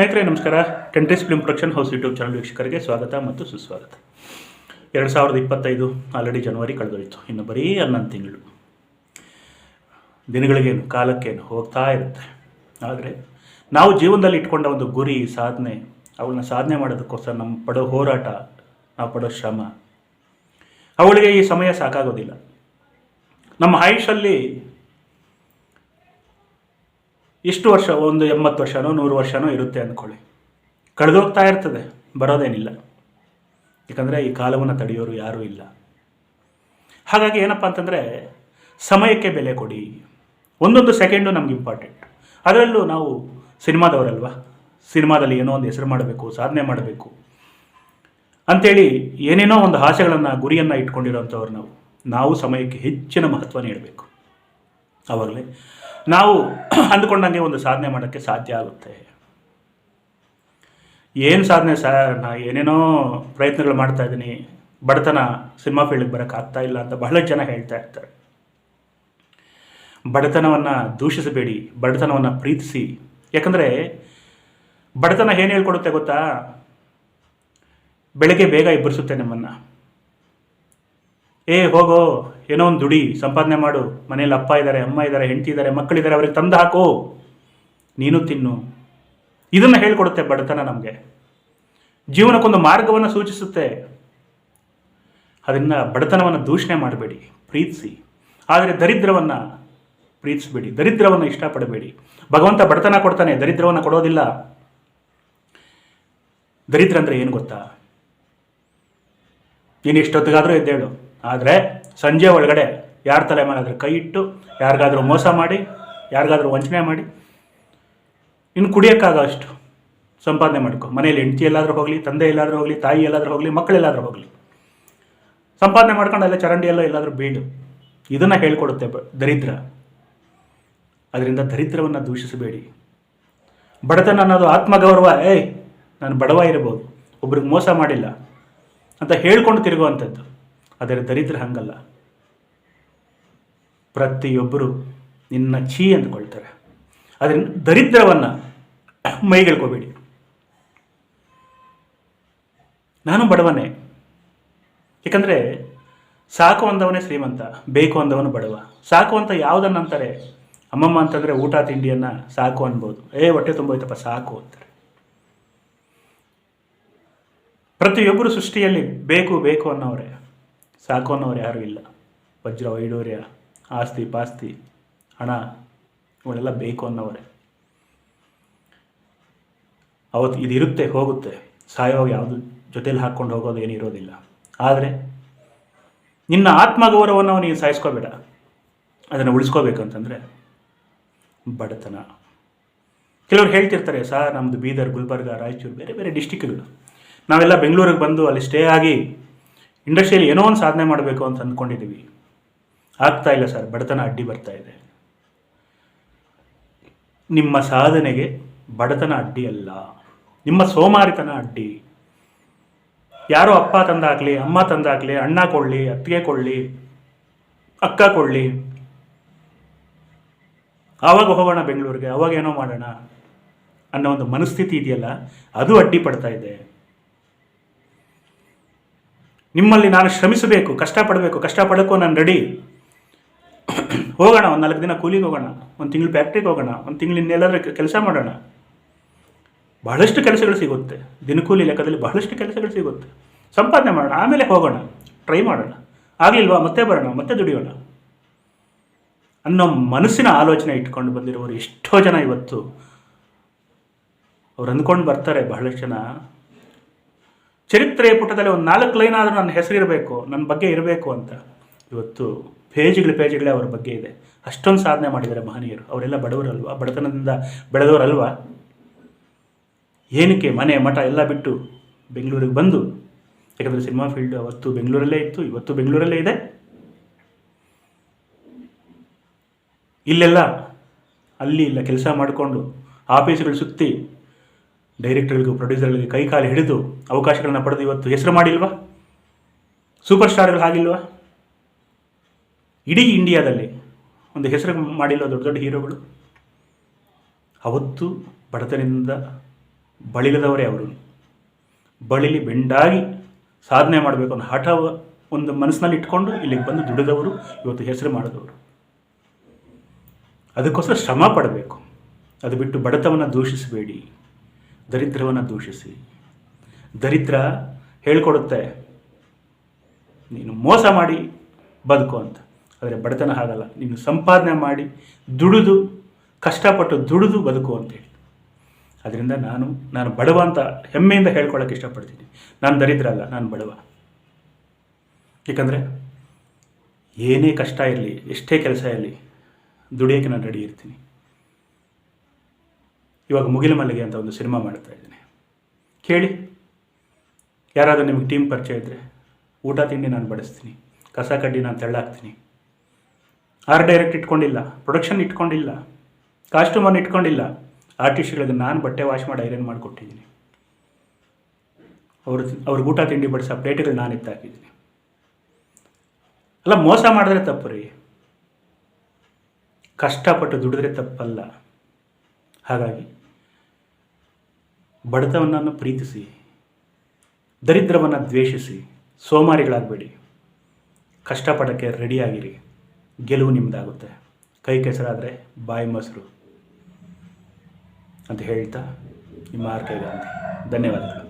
ಸ್ನೇಹಿತರೆ, ನಮಸ್ಕಾರ. Tentrees film production house YouTube channel ವೀಕ್ಷಕರಿಗೆ ಸ್ವಾಗತ ಮತ್ತು ಸುಸ್ವಾಗತ. ಎರಡು ಸಾವಿರದ ಇಪ್ಪತ್ತೈದು ಆಲ್ರೆಡಿ ಜನವರಿ ಕಳೆದೋಯ್ತು. ಇನ್ನು ಬರೀ ಹನ್ನೊಂದು ತಿಂಗಳು. ದಿನಗಳಿಗೇನು, ಕಾಲಕ್ಕೇನು ಹೋಗ್ತಾ ಇರುತ್ತೆ. ಆದರೆ ನಾವು ಜೀವನದಲ್ಲಿ ಇಟ್ಕೊಂಡ ಒಂದು ಗುರಿ, ಸಾಧನೆ, ಅವಳನ್ನ ಸಾಧನೆ ಮಾಡೋದಕ್ಕೋಸ್ಕರ ನಮ್ಮ ಪಡೋ ಹೋರಾಟ, ನಾವು ಪಡೋ ಶ್ರಮ, ಅವಳಿಗೆ ಈ ಸಮಯ ಸಾಕಾಗೋದಿಲ್ಲ. ನಮ್ಮ ಆಯುಷಲ್ಲಿ ಇಷ್ಟು ವರ್ಷ, ಒಂದು ಎಂಬತ್ತು ವರ್ಷನೋ, ನೂರು ವರ್ಷನೋ ಇರುತ್ತೆ ಅಂದ್ಕೊಳ್ಳಿ. ಕಳೆದೋಗ್ತಾ ಇರ್ತದೆ, ಬರೋದೇನಿಲ್ಲ. ಯಾಕಂದರೆ ಈ ಕಾಲವನ್ನು ತಡೆಯೋರು ಯಾರೂ ಇಲ್ಲ. ಹಾಗಾಗಿ ಏನಪ್ಪ ಅಂತಂದರೆ, ಸಮಯಕ್ಕೆ ಬೆಲೆ ಕೊಡಿ. ಒಂದೊಂದು ಸೆಕೆಂಡು ನಮ್ಗೆ ಇಂಪಾರ್ಟೆಂಟ್ ಅದರಲ್ಲೂ ನಾವು ಸಿನಿಮಾದವರಲ್ವಾ? ಸಿನಿಮಾದಲ್ಲಿ ಏನೋ ಒಂದು ಹೆಸರು ಮಾಡಬೇಕು, ಸಾಧನೆ ಮಾಡಬೇಕು. ಅಂಥೇಳಿ ಏನೇನೋ ಒಂದು ಆಸೆಗಳನ್ನು, ಗುರಿಯನ್ನು ಇಟ್ಕೊಂಡಿರೋಂಥವ್ರು ನಾವು. ನಾವು ಸಮಯಕ್ಕೆ ಹೆಚ್ಚಿನ ಮಹತ್ವ ನೀಡಬೇಕು. ಆವಾಗಲೇ ನಾವು ಅಂದ್ಕೊಂಡಂಗೆ ಒಂದು ಸಾಧನೆ ಮಾಡೋಕ್ಕೆ ಸಾಧ್ಯ ಆಗುತ್ತೆ. ಏನು ಸಾಧನೆ ಸರ್ ನಾ ಏನೇನೋ ಪ್ರಯತ್ನಗಳು ಮಾಡ್ತಾ ಇದ್ದೀನಿ. ಬಡತನ ಸಿನಿಮಾ ಫೀಲ್ಡ್ಗೆ ಬರೋಕ್ಕಾಗ್ತಾ ಇಲ್ಲ ಅಂತ ಬಹಳ ಜನ ಹೇಳ್ತಾ ಇರ್ತಾರೆ. ಬಡತನವನ್ನು ದೂಷಿಸಬೇಡಿ, ಬಡತನವನ್ನು ಪ್ರೀತಿಸಿ. ಯಾಕಂದರೆ ಬಡತನ ಏನು ಹೇಳ್ಕೊಡುತ್ತೆ ಗೊತ್ತಾ? ಬೆಳಗ್ಗೆ ಬೇಗ ಇಬ್ಬರಿಸುತ್ತೆ ನಮ್ಮನ್ನು. ಏ, ಹೋಗೋ, ಏನೋ ಒಂದು ದುಡಿ, ಸಂಪಾದನೆ ಮಾಡು. ಮನೇಲಿ ಅಪ್ಪ ಇದ್ದಾರೆ ಅಮ್ಮ ಇದ್ದಾರೆ ಹೆಂಡತಿ ಇದ್ದಾರೆ ಮಕ್ಕಳಿದ್ದಾರೆ ಅವ್ರಿಗೆ ತಂದು ಹಾಕು. ನೀನು ತಿನ್ನು. ಇದನ್ನು ಹೇಳ್ಕೊಡುತ್ತೆ ಬಡತನ ನಮಗೆ. ಜೀವನಕ್ಕೊಂದು ಮಾರ್ಗವನ್ನು ಸೂಚಿಸುತ್ತೆ. ಅದನ್ನು ಬಡತನವನ್ನು ದೂಷಣೆ ಮಾಡಬೇಡಿ, ಪ್ರೀತಿಸಿ. ಆದರೆ ದರಿದ್ರವನ್ನು ಪ್ರೀತಿಸಬೇಡಿ, ದರಿದ್ರವನ್ನು ಇಷ್ಟಪಡಬೇಡಿ. ಭಗವಂತ ಬಡತನ ಕೊಡ್ತಾನೆ, ದರಿದ್ರವನ್ನು ಕೊಡೋದಿಲ್ಲ. ದರಿದ್ರ ಅಂದರೆ ಏನು ಗೊತ್ತಾ? ನೀನು ಎಷ್ಟೊತ್ತಿಗಾದರೂ ಎದ್ದೇಳು. ಆದರೆ ಸಂಜೆ ಒಳಗಡೆ ಯಾರ ತಲೆ ಮೇಲಾದರೂ ಕೈ ಇಟ್ಟು, ಯಾರಿಗಾದರೂ ಮೋಸ ಮಾಡಿ, ಯಾರಿಗಾದರೂ ವಂಚನೆ ಮಾಡಿ, ಇನ್ನು ಕುಡಿಯೋಕ್ಕಾಗೋ ಅಷ್ಟು ಸಂಪಾದನೆ ಮಾಡ್ಕೊ. ಮನೆಯಲ್ಲಿ ಹೆಂಡತಿ ಎಲ್ಲಾದರೂ ಹೋಗಲಿ, ತಂದೆ ಎಲ್ಲಾದರೂ ಹೋಗಲಿ, ತಾಯಿ ಎಲ್ಲಾದರೂ ಹೋಗಲಿ ಮಕ್ಕಳೆಲ್ಲಾದರೂ ಹೋಗಲಿ. ಸಂಪಾದನೆ ಮಾಡ್ಕೊಂಡು ಎಲ್ಲ ಚರಂಡಿ ಎಲ್ಲ ಎಲ್ಲಾದರೂ ಬೀಳು ಇದನ್ನು ಹೇಳ್ಕೊಡುತ್ತೆ ದರಿದ್ರ. ಅದರಿಂದ ದರಿದ್ರವನ್ನು ದೂಷಿಸಬೇಡಿ. ಬಡತನ ಅನ್ನೋದು ಆತ್ಮಗೌರವ. ಏಯ್, ನಾನು ಬಡವ ಇರ್ಬೋದು. ಒಬ್ರಿಗೆ ಮೋಸ ಮಾಡಿಲ್ಲ ಅಂತ ಹೇಳ್ಕೊಂಡು ತಿರುಗುವಂಥದ್ದು. ಆದರೆ ದರಿದ್ರ ಹಂಗಲ್ಲ. ಪ್ರತಿಯೊಬ್ಬರು ನಿನ್ನ ಛೀ ಅಂದ್ಕೊಳ್ತಾರೆ. ಅದರಿಂದ ದರಿದ್ರವನ್ನು ಮೈಗೆಳ್ಕೋಬೇಡಿ. ನಾನು ಬಡವನೇ. ಏಕೆಂದರೆ ಸಾಕು ಅಂದವನೇ ಶ್ರೀಮಂತ, ಬೇಕು ಅಂದವನು ಬಡವ. ಸಾಕು ಅಂತ ಯಾವುದನ್ನಂತಾರೆ? ಅಮ್ಮಮ್ಮ ಅಂತಂದರೆ ಊಟ ತಿಂಡಿಯನ್ನು ಸಾಕು ಅನ್ಬೋದು. ಏ, ಹೊಟ್ಟೆ ತುಂಬೋಯ್ತಪ್ಪ, ಸಾಕು ಅಂತಾರೆ. ಪ್ರತಿಯೊಬ್ಬರು ಸೃಷ್ಟಿಯಲ್ಲಿ ಬೇಕು ಬೇಕು ಅನ್ನೋರೆ ಸಾಕು ಅನ್ನೋರು ಯಾರೂ ಇಲ್ಲ. ವಜ್ರ ವೈಡೂರ್ಯ ಆಸ್ತಿ, ಪಾಸ್ತಿ, ಹಣ ಇವಳೆಲ್ಲ ಬೇಕು ಅನ್ನೋರೆ ಅವತ್ತು ಇದಿರುತ್ತೆ, ಹೋಗುತ್ತೆ. ಸಾಯೋ ಯಾವುದು ಜೊತೇಲಿ ಹಾಕ್ಕೊಂಡು ಹೋಗೋದು ಏನಿರೋದಿಲ್ಲ ಆದರೆ ನಿನ್ನ ಆತ್ಮಗೌರವವನ್ನು ನೀನು ಸಾಯಿಸ್ಕೋಬೇಡ. ಅದನ್ನು ಉಳಿಸ್ಕೋಬೇಕಂತಂದರೆ ಬಡತನ. ಕೆಲವರು ಹೇಳ್ತಿರ್ತಾರೆ, ಸರ್ ನಮ್ಮದು ಬೀದರ್, ಗುಲ್ಬರ್ಗ, ರಾಯಚೂರು ಬೇರೆ ಬೇರೆ ಡಿಸ್ಟಿಕ್ಗಳು ನಾವೆಲ್ಲ ಬೆಂಗಳೂರಿಗೆ ಬಂದು ಅಲ್ಲಿ ಸ್ಟೇ ಆಗಿ ಇಂಡಸ್ಟ್ರಿಯಲ್ಲಿ ಏನೋ ಒಂದು ಸಾಧನೆ ಮಾಡಬೇಕು ಅಂತ ಅಂದ್ಕೊಂಡಿದ್ದೀವಿ ಆಗ್ತಾ ಇಲ್ಲ ಸರ್, ಬಡತನ ಅಡ್ಡಿ ಬರ್ತಾ ಇದೆ. ನಿಮ್ಮ ಸಾಧನೆಗೆ ಬಡತನ ಅಡ್ಡಿ ಅಲ್ಲ. ನಿಮ್ಮ ಸೋಮಾರಿತನ ಅಡ್ಡಿ. ಯಾರೋ ಅಪ್ಪ ತಂದಾಗಲಿ, ಅಮ್ಮ ತಂದಾಗಲಿ, ಅಣ್ಣ ಕೊಳ್ಳಿ ಅತ್ತಿಗೆ ಕೊಳ್ಳಿ ಅಕ್ಕ ಕೊಳ್ಳಿ ಆವಾಗ ಹೋಗೋಣ ಬೆಂಗಳೂರಿಗೆ ಅವಾಗ ಏನೋ ಮಾಡೋಣ ಅನ್ನೋ ಒಂದು ಮನಸ್ಥಿತಿ ಇದೆಯಲ್ಲ, ಅದು ಅಡ್ಡಿ ಪಡ್ತಾ ಇದೆ. ನಿಮ್ಮಲ್ಲಿ ನಾನು ಶ್ರಮಿಸಬೇಕು, ಕಷ್ಟಪಡಬೇಕು, ಕಷ್ಟಪಡೋಕ್ಕೂ ನಾನು ರೆಡಿ ಹೋಗೋಣ, ಒಂದು ನಾಲ್ಕು ದಿನ ಕೂಲಿಗೆ ಹೋಗೋಣ, ಒಂದು ತಿಂಗಳು ಫ್ಯಾಕ್ಟ್ರಿಗೆ ಹೋಗೋಣ, ಒಂದು ತಿಂಗಳು ಇನ್ನೆಲ್ಲಾದ್ರೂ ಕೆಲಸ ಮಾಡೋಣ. ಬಹಳಷ್ಟು ಕೆಲಸಗಳು ಸಿಗುತ್ತೆ. ದಿನಕೂಲಿ ಲೆಕ್ಕದಲ್ಲಿ ಬಹಳಷ್ಟು ಕೆಲಸಗಳು ಸಿಗುತ್ತೆ. ಸಂಪಾದನೆ ಮಾಡೋಣ, ಆಮೇಲೆ ಹೋಗೋಣ ಟ್ರೈ ಮಾಡೋಣ. ಆಗಲಿಲ್ವಾ, ಮತ್ತೆ ಬರೋಣ, ಮತ್ತೆ ದುಡಿಯೋಣ. ಅನ್ನೋ ಮನಸ್ಸಿನ ಆಲೋಚನೆ ಇಟ್ಕೊಂಡು ಬಂದಿರೋರು ಎಷ್ಟೋ ಜನ ಇವತ್ತು. ಅವ್ರು ಅಂದ್ಕೊಂಡು ಬರ್ತಾರೆ ಬಹಳಷ್ಟು ಜನ. ಚರಿತ್ರೆಯ ಪುಟದಲ್ಲಿ ಒಂದು ನಾಲ್ಕು ಲೈನ್ ಆದರೂ ನನ್ನ ಹೆಸರಿರಬೇಕು ನನ್ನ ಬಗ್ಗೆ ಇರಬೇಕು ಅಂತ. ಇವತ್ತು ಪೇಜ್ಗಳು ಪೇಜ್ಗಳೇ ಅವ್ರ ಬಗ್ಗೆ ಇದೆ. ಅಷ್ಟೊಂದು ಸಾಧನೆ ಮಾಡಿದ್ದಾರೆ ಮಹನೀಯರು. ಅವರೆಲ್ಲ ಬಡವರಲ್ವಾ? ಬಡತನದಿಂದ ಬೆಳೆದವರಲ್ವಾ? ಏನಕ್ಕೆ ಮನೆ, ಮಠ ಎಲ್ಲ ಬಿಟ್ಟು ಬೆಂಗಳೂರಿಗೆ ಬಂದು? ಯಾಕಂದರೆ ಸಿನಿಮಾ ಫೀಲ್ಡ್ ಅವತ್ತು ಬೆಂಗಳೂರಲ್ಲೇ ಇತ್ತು, ಇವತ್ತು ಬೆಂಗಳೂರಲ್ಲೇ ಇದೆ. ಇಲ್ಲೆಲ್ಲ, ಅಲ್ಲಿ ಇಲ್ಲ, ಕೆಲಸ ಮಾಡಿಕೊಂಡು ಆಫೀಸ್ಗಳು ಸುತ್ತಿ ಡೈರೆಕ್ಟರ್ಗಳಿಗೂ, ಪ್ರೊಡ್ಯೂಸರ್ಗಳಿಗೆ ಕೈಕಾಲು ಹಿಡಿದು ಅವಕಾಶಗಳನ್ನು ಪಡೆದು ಇವತ್ತು ಹೆಸರು ಮಾಡಿಲ್ವಾ? ಸೂಪರ್ ಸ್ಟಾರ್ಗಳು ಆಗಿಲ್ವಾ? ಇಡೀ ಇಂಡಿಯಾದಲ್ಲಿ ಒಂದು ಹೆಸರು ಮಾಡಿಲ್ಲ ದೊಡ್ಡ ದೊಡ್ಡ ಹೀರೋಗಳು? ಅವತ್ತು ಬಡತನದಿಂದ ಬಳಿಲದವರೇ ಅವರು. ಬಳಿಲಿ ಬೆಂಡಾಗಿ ಸಾಧನೆ ಮಾಡಬೇಕು ಅನ್ನೋ ಹಠ ಒಂದು ಮನಸ್ಸಿನಲ್ಲಿ ಇಟ್ಕೊಂಡು ಇಲ್ಲಿಗೆ ಬಂದು ದುಡಿದವರು, ಇವತ್ತು ಹೆಸರು ಮಾಡಿದವರು. ಅದಕ್ಕೋಸ್ಕರ ಶ್ರಮ ಪಡಬೇಕು. ಅದು ಬಿಟ್ಟು ಬಡತವನ್ನು ದೂಷಿಸಬೇಡಿ. ದರಿದ್ರವನ್ನು ದೂಷಿಸಿ. ದರಿದ್ರ ಹೇಳ್ಕೊಡುತ್ತೆ, ನೀನು ಮೋಸ ಮಾಡಿ, ಬದುಕು ಅಂತ. ಆದರೆ ಬಡತನ ಹಾಗಲ್ಲ. ನೀನು ಸಂಪಾದನೆ ಮಾಡಿ, ದುಡಿದು, ಕಷ್ಟಪಟ್ಟು ದುಡಿದು ಬದುಕು ಅಂತೇಳಿ ಅದರಿಂದ ನಾನು ನಾನು ಬಡವ ಅಂತ ಹೆಮ್ಮೆಯಿಂದ ಹೇಳ್ಕೊಳ್ಳೋಕೆ ಇಷ್ಟಪಡ್ತೀನಿ. ನಾನು ದರಿದ್ರ ಅಲ್ಲ, ನಾನು ಬಡವ. ಏಕೆಂದರೆ ಏನೇ ಕಷ್ಟ ಇರಲಿ, ಎಷ್ಟೇ ಕೆಲಸ ಇರಲಿ, ದುಡಿಯೋಕ್ಕೆ ನಾನು ರೆಡಿ ಇರ್ತೀನಿ. ಇವಾಗ ಮುಗಿಲ ಮಲ್ಲಿಗೆ ಅಂತ ಒಂದು ಸಿನಿಮಾ ಮಾಡ್ತಾ ಇದ್ದೀನಿ. ಕೇಳಿ. ಯಾರಾದರೂ ನಿಮಗೆ ಟೀಮ್ ಪರಿಚಯ ಇದ್ದರೆ ಊಟ ತಿಂಡಿ ನಾನು ಬಡಿಸ್ತೀನಿ, ಕಸ ಕಡ್ಡಿ ನಾನು ತೆಳ್ಳಾಕ್ತೀನಿ. ಆರ್ ಡೈರೆಕ್ಟ್ ಇಟ್ಕೊಂಡಿಲ್ಲ ಪ್ರೊಡಕ್ಷನ್ ಇಟ್ಕೊಂಡಿಲ್ಲ ಕಾಸ್ಟ್ಯೂಮನ್ನು ಇಟ್ಕೊಂಡಿಲ್ಲ. ಆರ್ಟಿಸ್ಟ್ಗಳಿಗೆ ನಾನು ಬಟ್ಟೆ ವಾಶ್ ಮಾಡಿ ಐರನ್ ಮಾಡಿಕೊಟ್ಟಿದ್ದೀನಿ. ಅವರು ಅವ್ರಿಗೆ ಊಟ ತಿಂಡಿ ಬಡಿಸೋ ಪ್ಲೇಟ್ಗಳು ನಾನು ಎತ್ತಾಕಿದ್ದೀನಿ ಅಲ್ಲ, ಮೋಸ ಮಾಡಿದ್ರೆ ತಪ್ಪು ರೀ. ಕಷ್ಟಪಟ್ಟು ದುಡಿದ್ರೆ ತಪ್ಪಲ್ಲ. ಹಾಗಾಗಿ ಬಡತನವನ್ನು ಪ್ರೀತಿಸಿ, ದರಿದ್ರವನ್ನು ದ್ವೇಷಿಸಿ, ಸೋಮಾರಿಗಳಾಗಬೇಡಿ. ಕಷ್ಟಪಡೋಕ್ಕೆ ರೆಡಿಯಾಗಿರಿ. ಗೆಲುವು ನಿಮ್ಮದಾಗುತ್ತೆ ಕೈ ಕೆಸರಾದರೆ ಬಾಯಿ ಮೊಸರು ಅಂತ ಹೇಳ್ತಾ ನಿಮ್ಮ ಆರ್ ಕೆ ಗಾಂಧಿ. ಧನ್ಯವಾದಗಳು.